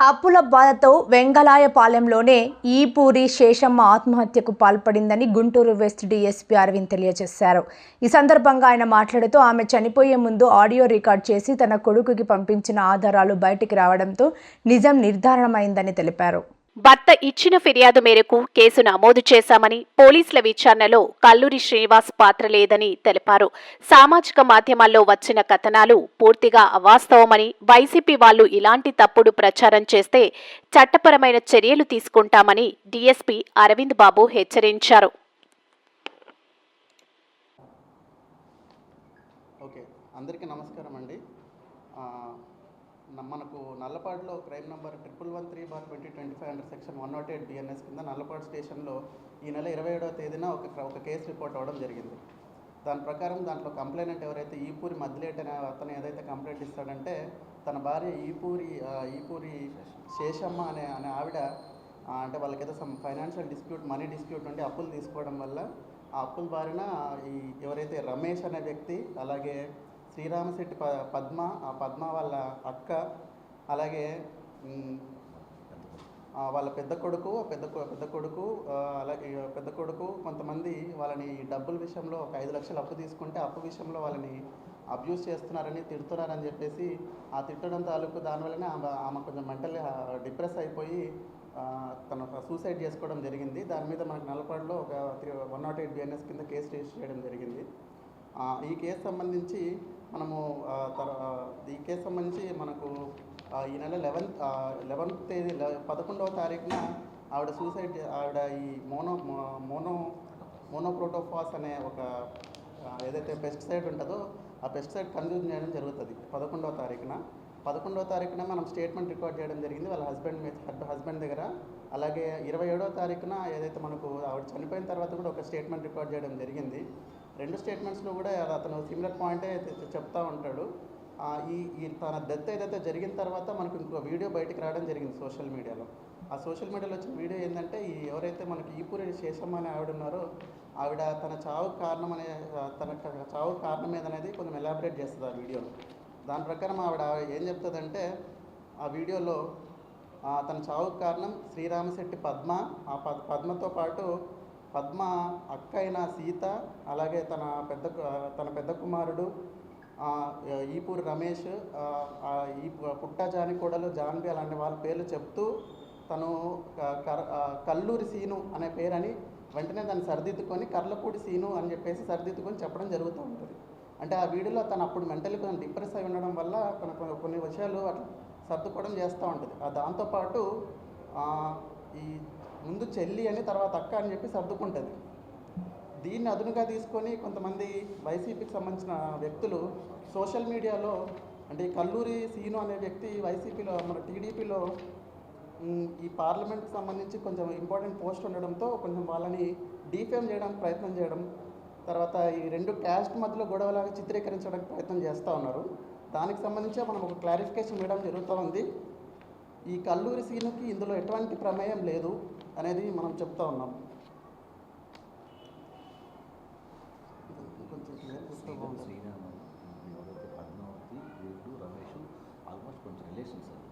అప్పుల బాధతో వెంగళాయపాలెంలోనే ఈపూరి శేషమ్మ ఆత్మహత్యకు పాల్పడిందని గుంటూరు వెస్ట్ డిఎస్పీ అరవింద్ తెలియజేశారు. ఈ సందర్భంగా ఆయన మాట్లాడుతూ ఆమె చనిపోయే ముందు ఆడియో రికార్డ్ చేసి తన కొడుకుకి పంపించిన ఆధారాలు బయటికి రావడంతో నిజం నిర్ధారణమైందని తెలిపారు. భర్త ఇచ్చిన ఫిర్యాదు మేరకు కేసు నమోదు చేశామని పోలీసుల విచారణలో కల్లూరి శ్రీనివాస్ పాత్ర లేదని తెలిపారు. సామాజిక మాధ్యమాల్లో వచ్చిన కథనాలు పూర్తిగా అవాస్తవమని వైసీపీ వాళ్ళు ఇలాంటి తప్పుడు ప్రచారం చేస్తే చట్టపరమైన చర్యలు తీసుకుంటామని డీఎస్పీ అరవింద్ బాబు హెచ్చరించారు. ఓకే అందరికీ నమస్కారం అండి మనకు నల్లపాడులో crime number triple one three bar twenty twenty five under section one nought eight BNS కింద నల్లపాడు స్టేషన్లో ఈ నెల ఇరవై ఏడవ తేదీన ఒక ఒక కేసు రిపోర్ట్ అవ్వడం జరిగింది. దాని ప్రకారం దాంట్లో కంప్లైంట్ ఎవరైతే ఈపూరి మద్దిలేట్ అనే అతను ఏదైతే కంప్లైంట్ ఇస్తాడంటే తన భార్య ఈపూరి ఈపూరి శేషమ్మ అనే అనే ఆవిడ అంటే వాళ్ళకి some financial dispute money dispute ఉండి అప్పులు తీసుకోవడం వల్ల ఆ అప్పుల బారిన ఈ ఎవరైతే రమేష్ అనే వ్యక్తి అలాగే శ్రీరామశెట్టి ప పద్మ ఆ పద్మ వాళ్ళ అక్క అలాగే వాళ్ళ పెద్ద కొడుకు పెద్ద కొ- పెద్ద కొడుకు అలాగే పెద్ద కొడుకు కొంతమంది వాళ్ళని డబ్బుల విషయంలో ఒక ఐదు లక్షలు అప్పు తీసుకుంటే అప్పు విషయంలో వాళ్ళని అబ్యూస్ చేస్తున్నారని తిడుతున్నారని చెప్పేసి ఆ తిట్టడం తాలూకు దానివల్లనే ఆమె ఆమె కొంచెం మెంటల్ డిప్రెస్ అయిపోయి తను సూసైడ్ చేసుకోవడం జరిగింది. దాని మీద మనకు నల్లపాడులో ఒక three one nought eight BNS కింద కేసు రిజిస్టర్ చేయడం జరిగింది. ఈ కేసు సంబంధించి మనము ఆ, ఈ కేసు సంబంధించి మనకు ఈ నెల లెవెన్త్ లెవెన్త్ తేదీ పదకొండవ తారీఖున ఆవిడ సూసైడ్ ఆవిడ ఈ మోనో మో- మోనో మోనోప్రోటోఫాస్ అనే ఒక ఏదైతే పెస్టిసైడ్ ఉంటుందో ఆ పెస్టిసైడ్ కన్జ్యూమ్ చేయడం జరుగుతుంది. పదకొండవ తారీఖున. పదకొండవ తారీఖున మనం స్టేట్మెంట్ రికార్డ్ చేయడం జరిగింది. వాళ్ళ హస్బెండ్ మీద హస్బెండ్ దగ్గర. అలాగే ఇరవై ఏడవ తారీఖున ఏదైతే మనకు ఆవిడ చనిపోయిన తర్వాత కూడా ఒక స్టేట్మెంట్ రికార్డ్ చేయడం జరిగింది. రెండు స్టేట్మెంట్స్లో కూడా అతను సిమిలర్ పాయింటే చెప్తా ఉంటాడు. ఈ ఈ తన డెత్ ఏదైతే జరిగిన తర్వాత మనకు ఇంకో వీడియో బయటకు రావడం జరిగింది సోషల్ మీడియాలో ఆ సోషల్ మీడియాలో వచ్చిన వీడియో ఏంటంటే ఈ ఎవరైతే మనకి ఈపూరి శేషమ్మ అనే ఆవిడ ఉన్నారో ఆవిడ తన చావు కారణం అనే తన చావు కారణం ఏదనేది కొంచెం ఎలాబరేట్ చేస్తుంది ఆ వీడియోలో దాని ప్రకారం ఆవిడ ఏం చెప్తుందంటే ఆ వీడియోలో తన చావుకు కారణం శ్రీరామశెట్టి పద్మ ఆ పద్ పద్మతో పాటు పద్మ అక్క అయిన సీత అలాగే తన పెద్ద తన పెద్ద కుమారుడు ఈపూరి రమేష్ ఈ పుట్ట జాని కూడలు జాన్వి అలాంటి వాళ్ళ పేర్లు చెప్తూ తను క- కర- కల్లూరి సీను అనే పేరని వెంటనే దాన్ని సరిదిద్దుకొని కర్లపూడి సీను అని చెప్పేసి సరిదిద్దుకొని చెప్పడం జరుగుతూ ఉంటుంది. అంటే ఆ వీడియోలో తను అప్పుడు మెంటలీ కొంచెం డిప్రెస్ అయి ఉండడం వల్ల కొన్ని కొన్ని- విషయాలు అట్లా సర్దుకోవడం చేస్తూ ఉంటుంది. దాంతోపాటు చెల్లి అని తర్వాత అక్క అని చెప్పి సర్దుకుంటుంది. దీన్ని అదునుగా తీసుకొని కొంతమంది వైసీపీకి సంబంధించిన వ్యక్తులు సోషల్ మీడియాలో అంటే ఈ కల్లూరి సీను అనే వ్యక్తి వైసీపీలో మన టీడీపీలో ఈ పార్లమెంట్కి సంబంధించి కొంచెం ఇంపార్టెంట్ పోస్ట్ ఉండడంతో కొంచెం వాళ్ళని డీఫేమ్ చేయడానికి ప్రయత్నం చేయడం తర్వాత ఈ రెండు క్యాస్ట్ మధ్యలో గొడవలాగా చిత్రీకరించడానికి ప్రయత్నం చేస్తూ ఉన్నారు. దానికి సంబంధించి మనం ఒక క్లారిఫికేషన్ ఇవ్వడం జరుగుతూ ఉంది ఈ కల్లూరి సీనుకి ఇందులో ఎటువంటి ప్రమేయం లేదు. అనేది మనం చెప్తా ఉన్నాం.